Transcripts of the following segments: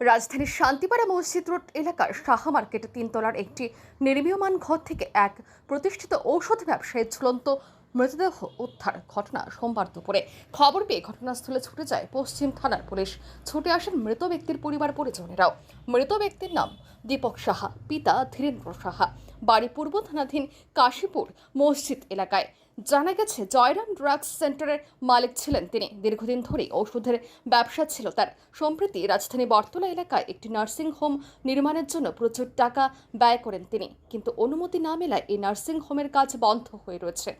রাজধানীর শান্তিপাড়া মসজিদ রোড এলাকার সাহা মার্কেটে তিনতলার একটি নির্মীয়মান ঘর থেকে এক প্রতিষ্ঠিত ঔষধ ব্যবসায়ীর ঝুলন্ত মৃতদেহ উদ্ধার ঘটনা সোমবার দুপুরে। খবর পেয়ে ঘটনাস্থলে ছুটে যায় পশ্চিম থানার পুলিশ। ছুটে আসেন মৃত ব্যক্তির পরিবার পরিজনেরাও। মৃত ব্যক্তির নাম দীপক সাহা, পিতা ধীরেন্দ্র সাহা। বাড়ি পূর্ব থানাধীন কাশীপুর মসজিদ এলাকায়। জানা গেছে, জয়রাম ড্রাগস সেন্টারের মালিক ছিলেন তিনি। দীর্ঘদিন ধরেই ওষুধের ব্যবসা ছিল তার। সম্প্রতি রাজধানী বটতলা এলাকায় একটি নার্সিং হোম নির্মাণের জন্য প্রচুর টাকা ব্যয় করেন তিনি। কিন্তু অনুমতি না মেলায় এই নার্সিং হোমের কাজ বন্ধ হয়ে রয়েছে।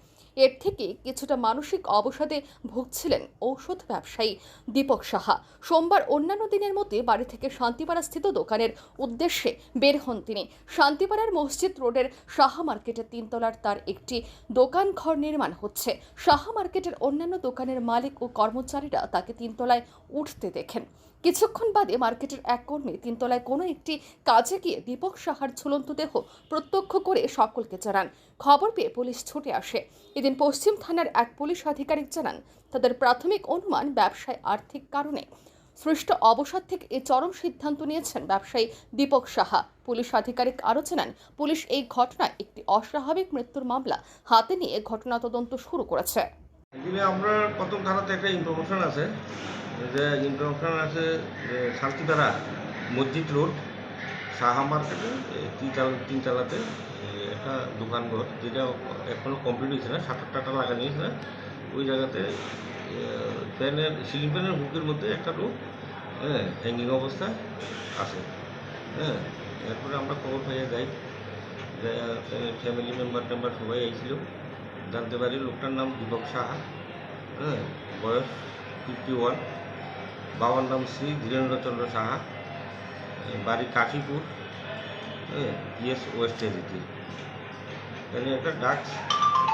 এর থেকে কিছুটা মানসিক অবসাদে ভুগছিলেন ঔষধ ব্যবসায়ী দীপক সাহা। সোমবার অন্যান্য দিনের মধ্যে বাড়ি থেকে শান্তিপাড়া স্থিত দোকানের উদ্দেশ্যে বের হন তিনি। শান্তিপাড়ার মসজিদ রোডের সাহা মার্কেটের তিনতলার তার একটি দোকান ঘর নির্মাণ হচ্ছে। সাহা মার্কেটের অন্যান্য দোকানের মালিক ও কর্মচারীরা তাকে তিনতলায় উঠতে দেখেন। কিছুক্ষণ বাদে মার্কেটের এক কর্মী তিনতলায় কোনো একটি কাজে গিয়ে দীপক সাহার ঝুলন্ত দেহ প্রত্যক্ষ করে সকলকে জানান। খবর পেয়ে পুলিশ ছুটে আসে। এদিন পশ্চিম থানার এক পুলিশ আধিকারিক জানান, তাদের প্রাথমিক অনুমান ব্যবসায় আর্থিক কারণে। সৃষ্ট অবসাদ থেকে এই চরম সিদ্ধান্ত নিয়েছেন ব্যবসায়ী দীপক সাহা। পুলিশ আধিকারিক আরও জানান, পুলিশ এই ঘটনায় একটি অস্বাভাবিক মৃত্যুর মামলা হাতে নিয়ে ঘটনা তদন্ত শুরু করেছে। এখানে আমরা প্রথম থানাতে একটা ইনফরমেশন আছে যে ইনফরমেশন আছে যে শান্তিধারা মসজিদ রোড সাহা মার্কেটে তিনতলাতে এ, একটা দোকানঘর যেটা এখনও কমপ্লিট হয়েছে না শাটার টাটার লাগানো হয়েছে না। ওই জায়গাতে ফ্যানের সিলিং ফ্যানের বুকের মধ্যে একটা লোক হ্যাঁ হ্যাঙ্গিং অবস্থায় আছে হ্যাঁ এরপরে আমরা খবর পাইয়ে যাই। ফ্যামিলি মেম্বার টেম্বার সবাই আইছিল। জানতে পারি লোকটার নাম দীপক সাহা হ্যাঁ বয়স ফিফটি ওয়ান বাবার নাম শ্রী ধীরেন্দ্রচন্দ্র সাহা বাড়ি কাশীপুর হ্যাঁ ইয়েস ওয়েস্ট এরিতে এখানে একটা ডাক্স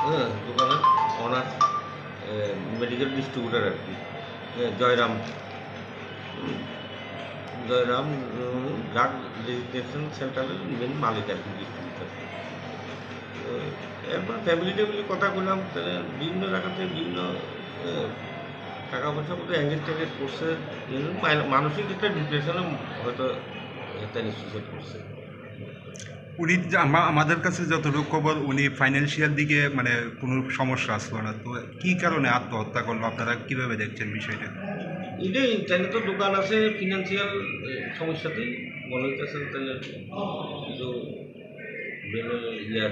হ্যাঁ দোকানের অনার মেডিকেল ডিস্ট্রিবিউটার আর কি জয়রাম। জয়রাম ড্রাগ রেজিস্ট্রেশন সেন্টারের মেন মালিক আর কি ডিস্ট্রিবিউটার এরপর ফ্যামিলি টেবিলি কথা বললাম তাহলে বিভিন্ন জায়গাতে বিভিন্ন টাকা পয়সা মতো অ্যাঙ্গেজ ট্যাঙ্গেজ করছে। মানসিক একটা ডিপ্রেশনে হয়তো একটা সুইসাইড করছে উনি আমাদের কাছে যতটুকু খবর উনি ফাইন্যান্সিয়াল দিকে মানে কোনো সমস্যা আসলো না। তো কী কারণে আত্মহত্যা করল? আপনারা কীভাবে দেখছেন বিষয়টা? তাহলে তো দোকান আছে ফিনান্সিয়াল সমস্যাতেই মনে হইতেছে তাহলে ব্রেনের ইয়ে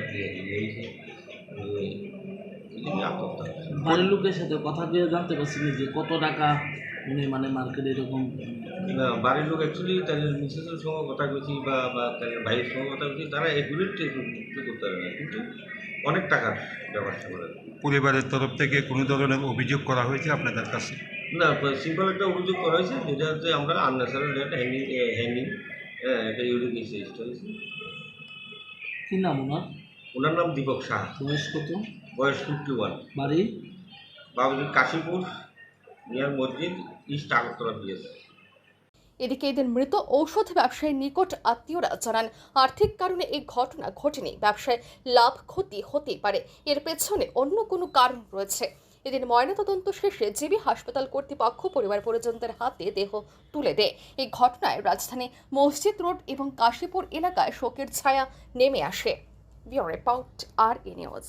লোকের সাথে কথা দিয়ে জানতে পারছিনি যে কত টাকা উনি মানে মার্কেটে এরকম না বাড়ির লোক অ্যাকচুয়ালি তাদের মিসেসের সঙ্গে কথা বলছি বা বা তাদের ভাইয়ের সঙ্গে কথা বলছি তারা এগুলির করতে পারে না। কিন্তু অনেক টাকার ব্যাপার স্যাপার আর পরিবারের তরফ থেকে কোনো ধরনের অভিযোগ করা হয়েছে আপনাদের কাছে? না সিম্পল একটা অভিযোগ করা হয়েছে যেটা হচ্ছে আমরা আননেসারি একটা হ্যাঙ্গিং হ্যাঙ্গিং হ্যাঁ একটা ইউরিক এসিস্ট হয়েছে কি নাম ওনার? ওনার নাম দীপক শাহ বয়স কত? বয়স ফিফটি ওয়ান বাড়ি বাবুজি কাশীপুর নিয়ার মসজিদ ইস্ট আগরতলা বিএস এদিকে এদের মৃত ঔষধ ব্যবসায়ীর নিকট আত্মীয়রা জানান আর্থিক কারণে এই ঘটনা ঘটেনি। ব্যবসায় লাভ ক্ষতি হতে পারে। এর পেছনে অন্য কোনো কারণ রয়েছে। এদিন ময়নাতদন্ত শেষে জিবি হাসপাতাল কর্তৃপক্ষ পরিবার পরিজনদের হাতে দেহ তুলে দেয়। এই ঘটনায় রাজধানী মসজিদ রোড এবং কাশীপুর এলাকায় শোকের ছায়া নেমে আসে। বিও রিপোর্ট আর এ নিউজ।